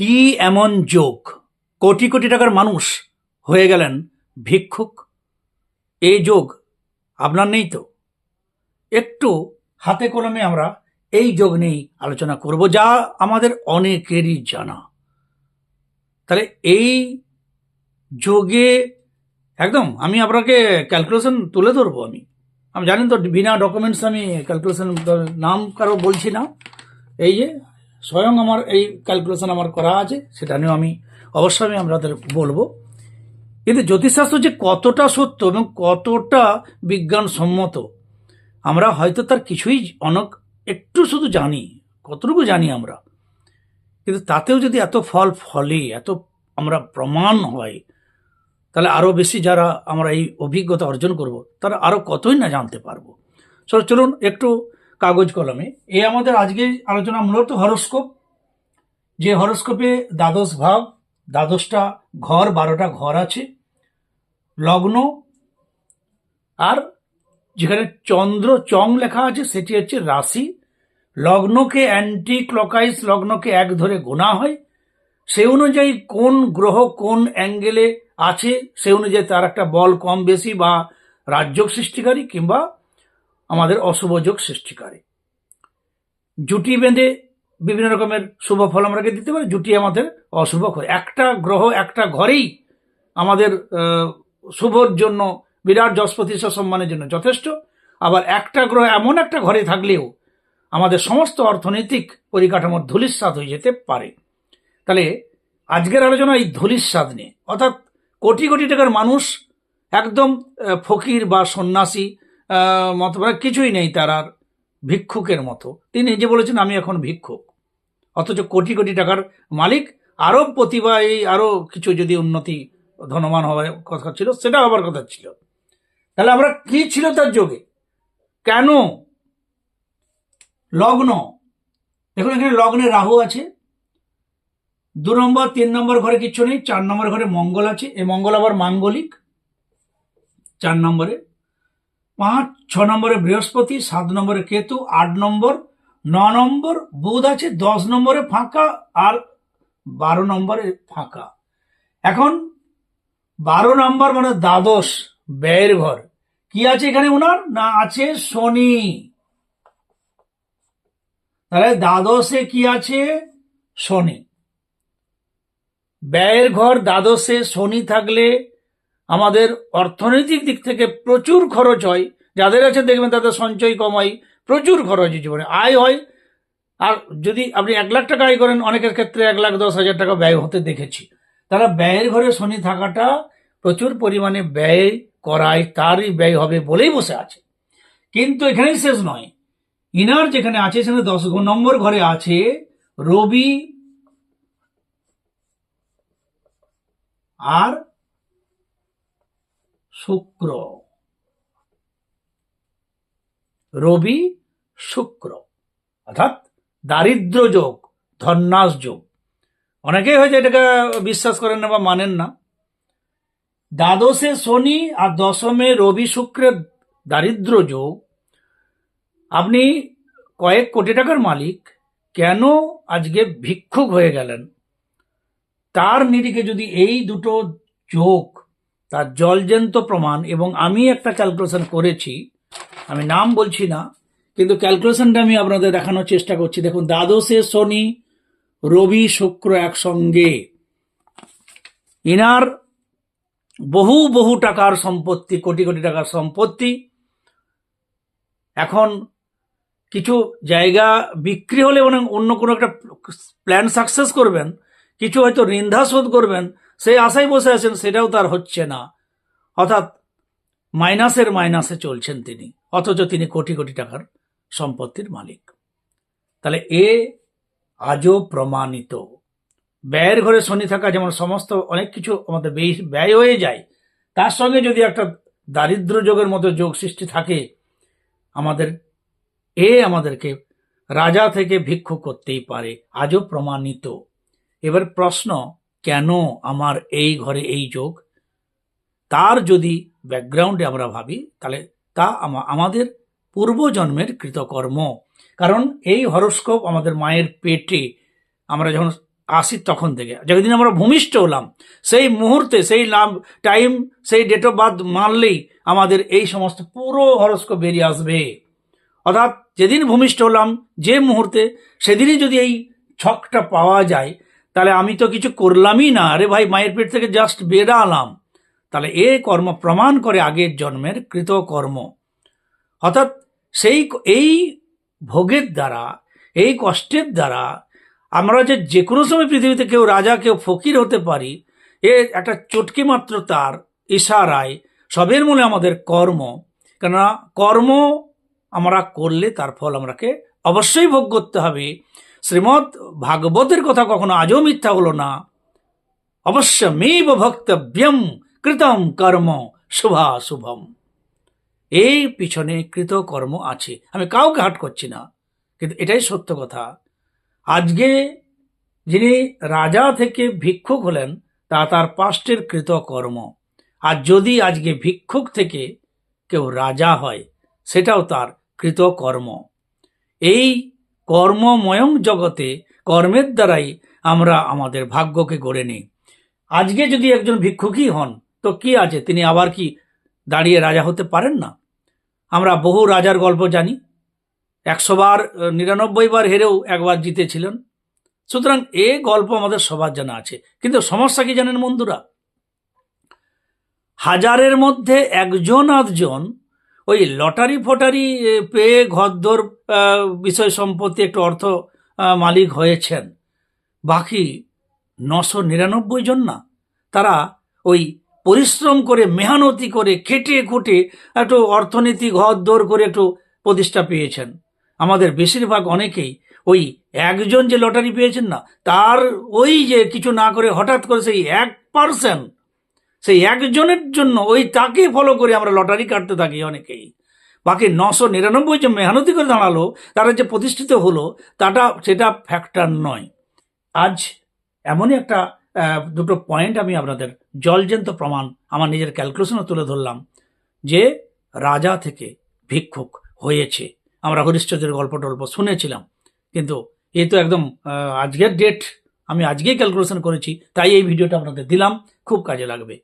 কি এমন যোগ? কোটি কোটি টাকার মানুষ হয়ে গেলেন ভিক্ষুক। এই যোগ আপনার নেই তো? একটু হাতে কলমে আমরা এই যোগ নিয়েই আলোচনা করব, যা আমাদের অনেকেরই জানা। তাহলে এই যোগে একদম আমি আপনাকে ক্যালকুলেশন তুলে ধরবো আমি। আমি জানেন তো, বিনা ডকুমেন্টস আমি ক্যালকুলেশন নাম কারও বলছি না। এই যে স্বয়ং আমার এই ক্যালকুলেশন আমার করা আছে, সেটা নিয়েও আমি অবশ্যই আমি আপনাদের বলব। কিন্তু জ্যোতিষশাস্ত্র যে কতটা সত্য এবং কতটা বিজ্ঞানসম্মত, আমরা হয়তো তার কিছুই অনেক একটু শুধু জানি, কতটুকু জানি আমরা। কিন্তু তাতেও যদি এত ফল ফলে, এত আমরা প্রমাণ হয়, তাহলে আরও বেশি যারা আমরা এই অভিজ্ঞতা অর্জন করব, তারা আরও কতই না জানতে পারব। চলো, চলুন, একটু কাগজ কলমে। এই আমাদের আজকে আলোচনা মূলত হরস্কোপ। যে হরস্কোপে দ্বাদশ ভাব, দ্বাদশটা ঘর, বারোটা ঘর আছে। লগ্ন আর যেখানে চন্দ্র চং লেখা আছে, সেটি হচ্ছে রাশি। লগ্নকে অ্যান্টি ক্লকাইজ লগ্নকে এক ধরে গোনা হয়। সে অনুযায়ী কোন গ্রহ কোন অ্যাঙ্গেলে আছে, সে অনুযায়ী তার একটা বল কম বেশি বা রাজ্য সৃষ্টিকারী কিংবা আমাদের অশুভ যোগ সৃষ্টি করে জুটি বেঁধে বিভিন্ন রকমের শুভ ফল আমরাকে দিতে পারি, জুটি আমাদের অশুভ হয় একটা গ্রহ একটা ঘরেই আমাদের শুভর জন্য, বিরাট যশপতিষ্ঠা সম্মানের জন্য যথেষ্ট। আবার একটা গ্রহ এমন একটা ঘরে থাকলেও আমাদের সমস্ত অর্থনৈতিক পরিকাঠামোর ধূলিস্বাদ হয়ে যেতে পারে। তাহলে আজকের আলোচনা এই ধূলিস্বাদ নিয়ে। অর্থাৎ কোটি কোটি টাকার মানুষ একদম ফকির বা সন্ন্যাসী আহ, মতো মানে কিছুই নেই তার আর ভিক্ষুকের মতো। তিনি নিজে বলেছেন আমি এখন ভিক্ষুক। অথচ কোটি কোটি টাকার মালিক আরও প্রতিভা এই আরও কিছু যদি উন্নতি ধনমান হওয়ার কথা ছিল সেটা হবার কথা ছিল। তাহলে আমরা কি ছিল তার যোগে? কেন? লগ্ন। দেখুন এখানে লগ্নে রাহু আছে। দু নম্বর তিন নম্বর ঘরে কিচ্ছু নেই চার নম্বর ঘরে মঙ্গল আছে। এই মঙ্গল আবার মাঙ্গলিক। চার নম্বরে পাঁচ, ছ নম্বরে বৃহস্পতি, সাত নম্বরে কেতু, আট নম্বর, ন নম্বর বুধ আছে, দশ নম্বরে ফাঁকা আর বারো নম্বরে ফাঁকা। এখন বারো নম্বর মানে দ্বাদশ, ব্যয়ের ঘর। কি আছে এখানে ওনার না আছে শনি। তাহলে দ্বাদশে কি আছে? শনি। ব্যয়ের ঘর দ্বাদশে শনি থাকলে আমাদের অর্থনৈতিক দিক থেকে প্রচুর খরচ হয়। যাদের আছে দেখবেন তাদের সঞ্চয় কমাই প্রচুর খরচ হয় জীবনে। আয় হয়। আর যদি আপনি এক লাখ টাকা আয় করেন, অনেকের ক্ষেত্রে এক লাখ দশ হাজার টাকা ব্যয় হতে দেখেছি। তারা ব্যয়ের ঘরে শনি থাকাটা প্রচুর পরিমাণে ব্যয় করায়, তারই ব্যয় হবে বলেই বসে আছে। কিন্তু এখানেই শেষ নয়। ইনার যেখানে আছে, সেখানে দশ নম্বর ঘরে আছে রবি আর শুক্র। রবি শুক্র। অর্থাৎ দারিদ্র যোগ, ধন্যাস যোগ। অনেকেই হয়তো এটাকে বিশ্বাস করেন না বা মানেন না। দ্বাদশে শনি আর দশমে রবি শুক্রের দারিদ্র যোগ। আপনি কয়েক কোটি টাকার মালিক, কেন আজকে ভিক্ষুক হয়ে গেলেন? তার নিরিখে যদি এই দুটো যোগ তার জলজন্ত প্রমাণ এবং আমি একটা ক্যালকুলেশন করেছি। আমি নাম বলছি না, কিন্তু ক্যালকুলেশনটা আমি আপনাদের দেখানোর চেষ্টা করছি। দেখুন, দ্বাদশে শনি, রবি, শুক্র একসঙ্গে। ইনার বহু বহু টাকার সম্পত্তি, কোটি কোটি টাকার সম্পত্তি। এখন কিছু জায়গা বিক্রি হলে মানে অন্য কোনো একটা প্ল্যান সাকসেস করবেন, কিছু হয়তো ঋণধা শোধ করবেন সেই আশায় বসে আছেন, সেটাও তার হচ্ছে না। অর্থাৎ মাইনাসের মাইনাসে চলছেন তিনি, অথচ তিনি কোটি কোটি টাকার সম্পত্তির মালিক। তাহলে এ আজও প্রমাণিত। ব্যয়ের ঘরে শনি থাকা যেমন সমস্ত অনেক কিছু আমাদের ব্যয়- হয়ে যায়, তার সঙ্গে যদি একটা দারিদ্র যোগের মতো যোগ সৃষ্টি থাকে, আমাদের, এ আমাদেরকে রাজা থেকে ভিক্ষু করতেই পারে, আজও প্রমাণিত। এবার প্রশ্ন কেন আমার এই ঘরে এই যোগ? তার যদি ব্যাকগ্রাউন্ডে আমরা ভাবি, তাহলে তা আমাদের পূর্বজন্মের কৃতকর্ম। কারণ এই হরস্কোপ আমাদের মায়ের পেটে, আমরা যখন আসি তখন থেকে যেদিন আমরা ভূমিষ্ঠ হলাম, সেই মুহূর্তে, সেই লাভ টাইম সেই ডেট অফ বার্থ মানলেই আমাদের এই সমস্ত পুরো হরস্কোপ বেরিয়ে আসবে। অর্থাৎ যেদিন ভূমিষ্ঠ হলাম, যে মুহূর্তে, সেদিনই যদি এই ছকটা পাওয়া যায় তাহলে আমি তো কিছু করলামই না। আরে ভাই, মায়ের পেট থেকে জাস্ট বেরালাম। তাহলে এ কর্ম প্রমাণ করে আগের জন্মের কৃত কর্ম অর্থাৎ সেই এই ভোগের দ্বারা, এই কষ্টের দ্বারা আমরা যে যে কোনো সময় পৃথিবীতে কেউ রাজা, কেউ ফকির হতে পারি, এ একটা চটকি মাত্র তার ইশারায় সবের মূলে আমাদের কর্ম। কেননা কর্ম আমরা করলে তার ফল আমরাকে অবশ্যই ভোগ করতে হবে। শ্রীমৎ ভাগবতের কথা কখনো আজও মিথ্যা হলো না। অবশ্যমেব ভক্তব্যম কৃতম কর্ম শুভা শুভম এই পিছনে কৃত কর্ম আছে। আমি কাউকে হাট করছি না, কিন্তু এটাই সত্য কথা। আজকে যিনি রাজা থেকে ভিক্ষুক হলেন, তা তার পাষ্টের কৃত কর্ম। আর যদি আজকে ভিক্ষুক থেকে কেউ রাজা হয়, সেটাও তার কৃত কর্ম। এই কর্মময়ং জগতে কর্মের দ্বারাই আমরা আমাদের ভাগ্যকে গড়ে নিই। আজকে যদি একজন ভিক্ষুকই হন, তো কি আছে? তিনি আবার কি দাঁড়িয়ে রাজা হতে পারেন না? আমরা বহু রাজার গল্প জানি। একশো বার, নিরানব্বই বার হেরেও একবার জিতেছিলেন। সুতরাং এ গল্প আমাদের সবার জানা আছে। কিন্তু সমস্যা কি জানেন বন্ধুরা? হাজারের মধ্যে একজন আধজন ওই লটারি ফটারি পেয়ে ঘরদোর বিষয় সম্পত্তি একটু অর্থ মালিক হয়েছেন। বাকি নশো নিরানব্বই জন না। তারা ওই পরিশ্রম করে, মেহনতি করে, খেটে খুঁটে একটু অর্থনীতি ঘর দৌড় করে একটু প্রতিষ্ঠা পেয়েছেন। আমাদের বেশিরভাগ অনেকেই ওই একজন যে লটারি পেয়েছেন না, তার ওই যে কিছু না করে হঠাৎ করে সেই এক পার্সেন্ট সেই একজনের জন্য ওই তাকে ফলো করে আমরা লটারি কাটতে থাকি অনেকেই। বাকি নশো নিরানব্বই যে মেহনতি করে দাঁড়াল, তারা যে প্রতিষ্ঠিত হলো, তাটা, সেটা ফ্যাক্টর নয়। আজ এমনই একটা দুটো পয়েন্ট আমি আপনাদের জলজন্ত প্রমাণ আমার নিজের ক্যালকুলেশনে তুলে ধরলাম, যে রাজা থেকে ভিক্ষুক হয়েছে। আমরা হরিশ্চন্দ্রের গল্প টল্প শুনেছিলাম, কিন্তু এ তো একদম আজকের ডেট আমি আজকেই ক্যালকুলেশন করেছি, তাই এই ভিডিওটা আপনাদের দিলাম, খুব কাজে লাগবে।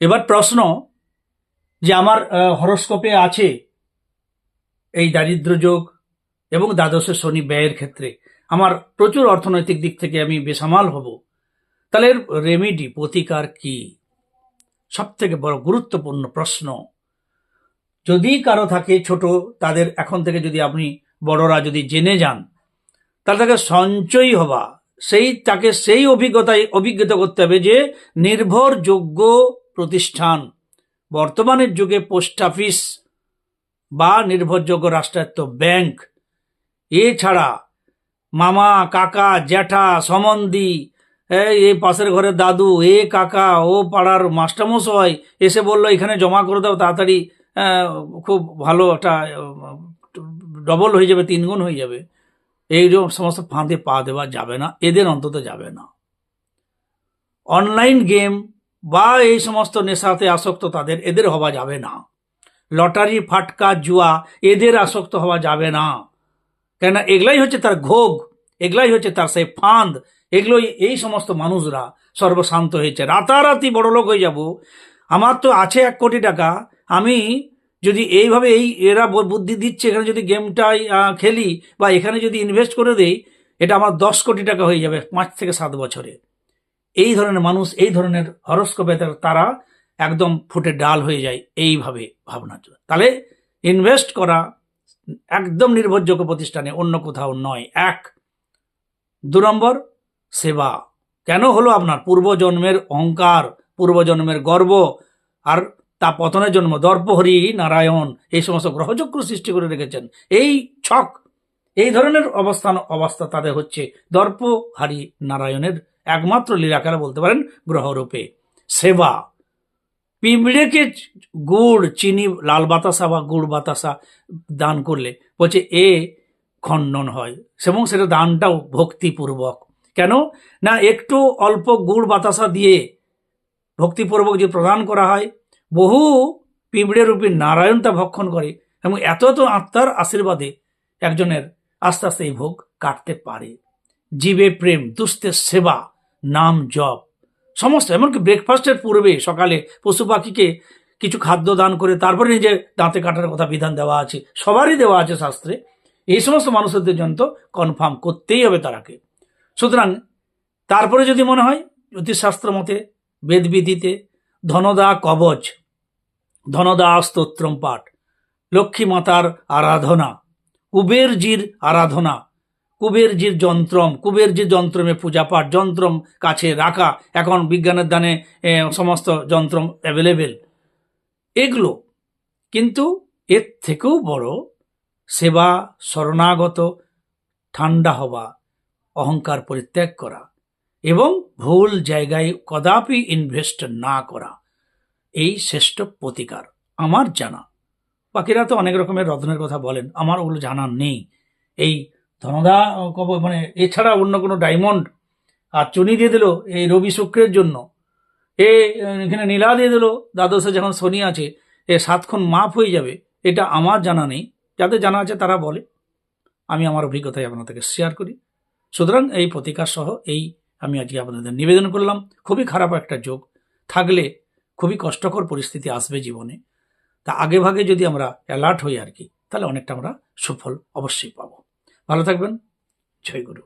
এবার প্রশ্ন যে আমার হরস্কোপে আছে এই দারিদ্র যোগ এবং দ্বাদশে শনি ব্যয়ের ক্ষেত্রে। আমার প্রচুর অর্থনৈতিক দিক থেকে আমি বেসামাল হব। তাহলে রেমেডি প্রতিকার কি? সব থেকে বড় গুরুত্বপূর্ণ প্রশ্ন। যদি কারও থাকে ছোট, তাদের এখন থেকে যদি আপনি বড়রা যদি জেনে যান, তাহলে তাকে সঞ্চয়ী হওয়া সেই, তাকে সেই অভিজ্ঞতায় অভিজ্ঞতা করতে হবে যে নির্ভরযোগ্য প্রতিষ্ঠান। বর্তমানের যুগে পোস্ট অফিস বা নির্ভরযোগ্য রাষ্ট্রায়ত্ত ব্যাংক। এছাড়া মামা, কাকা, জ্যাঠা, সমন্দি, এই পাশের ঘরের দাদু, এ, কাকা, ও পাড়ার মাস্টারমশাই এসে বলল, এখানে জমা করে দাও, তাড়াতাড়ি খুব ভালো একটা ডবল হয়ে যাবে, তিনগুণ হয়ে যাবে। এই রকম সমস্ত ফাঁদে পা দেওয়া যাবে না, এদের অন্তত যাবে না। অনলাইন গেম বা এই সমস্ত নেশাতে আসক্ত তাদের এদের হওয়া যাবে না। লটারি, ফাটকা, জুয়া, এদের আসক্ত হওয়া যাবে না। কেননা এগুলাই হচ্ছে তার ঘোগ, এগুলাই হচ্ছে তার সেই ফাঁদ, এগুলোই এই সমস্ত মানুষরা সর্বশান্ত হয়েছে। রাতারাতি বড়লোক হয়ে যাব। আমার তো আছে এক কোটি টাকা। আমি যদি এইভাবে এই এরা বুদ্ধি দিচ্ছে, এখানে যদি গেমটাই খেলি বা এখানে যদি ইনভেস্ট করে দেই, এটা আমার দশ কোটি টাকা হয়ে যাবে পাঁচ থেকে সাত বছরে। এই ধরনের মানুষ, এই ধরনের হরস্কোপে তারা একদম ফুটে ডাল হয়ে যায় এইভাবে ভাবনা তাহলে ইনভেস্ট করা একদম নির্ভরযোগ্য প্রতিষ্ঠানে অন্য কোথাও নয়। এক, দু নম্বর, সেবা। কেন হলো আপনার পূর্বজন্মের অহংকার, পূর্বজন্মের গর্ব, আর তা পতনের জন্ম? দর্পহরি, নারায়ণ, এই সমস্ত গ্রহচক্র সৃষ্টি করে রেখেছেন। এই ছক, এই ধরনের অবস্থান, অবস্থা তাদের হচ্ছে দর্পহারি নারায়ণের একমাত্র লীলাকারা বলতে পারেন? গ্রহরূপে। সেবা। পিঁপড়েকে গুড়, চিনি, লাল বাতাসা বা গুড় বাতাসা দান করলে বলছে, এ খণ্ডন হয়। এবং সেটা দানটাও ভক্তিপূর্বক। কেন? না, একটু অল্প গুড় বাতাসা দিয়ে ভক্তিপূর্বক যে প্রদান করা হয়, বহু পিঁপড়ে রূপী নারায়ণ তা ভক্ষণ করে এবং এত এত আত্মার আশীর্বাদে একজনের আস্তে আস্তে এই ভোগ কাটতে পারে। জীবে প্রেম দুস্থের সেবা। নাম জপ। সমস্ত, এমনকি ব্রেকফাস্টের পূর্বে সকালে পশু পাখিকে কিছু খাদ্য দান করে তারপরে নিজে দাঁতে কাটার কথা বিধান দেওয়া আছে, সবারই দেওয়া আছে শাস্ত্রে। এই সমস্ত মানুষদের জন্য তো কনফার্ম করতেই হবে তারাকে। সুতরাং, তারপরে যদি মনে হয়, জ্যোতিষশাস্ত্র মতে বেদবিধিতে ধনদা কবচ, ধনদা স্তোত্রম পাঠ, লক্ষ্মী মাতার আরাধনা কুবেরজির আরাধনা কুবেরজির যন্ত্রম কুবেরজির যন্ত্রমে পূজা পাঠ যন্ত্রম কাছে রাখা, এখন বিজ্ঞানের দানে সমস্ত যন্ত্রম অ্যাভেলেবেল এগুলো কিন্তু এর থেকেও বড় সেবা শরণাগত, ঠান্ডা হওয়া, অহংকার পরিত্যাগ করা এবং ভুল জায়গায় কদাপি ইনভেস্ট না করা। এই শ্রেষ্ঠ প্রতিকার আমার জানা। বাকিরা তো অনেক রকমের রত্নের কথা বলেন, আমার ওগুলো জানা নেই। এই ধনদা কব মানে এছাড়া অন্য কোনো ডায়মন্ড? আর চুনি দিয়ে দিল এই রবি শুক্রের জন্য। এ, এখানে নীলা দিয়ে দিল, দ্বাদশে যখন শনি আছে, এ সাতক্ষণ মাপ হয়ে যাবে, এটা আমার জানা নেই। যাদের জানা আছে তারা বলে। আমি আমার অভিজ্ঞতায় আপনাদেরকে শেয়ার করি। সুতরাং এই প্রতিকার সহ এই আমি আজকে আপনাদের নিবেদন করলাম। খুবই খারাপ একটা যোগ। থাকলে খুবই কষ্টকর পরিস্থিতি আসবে জীবনে। তা আগে ভাগে যদি আমরা অ্যালার্ট হই আর কি, তাহলে অনেকটা আমরা সুফল অবশ্যই পাবো। ভালো থাকবেন। জয় গুরু।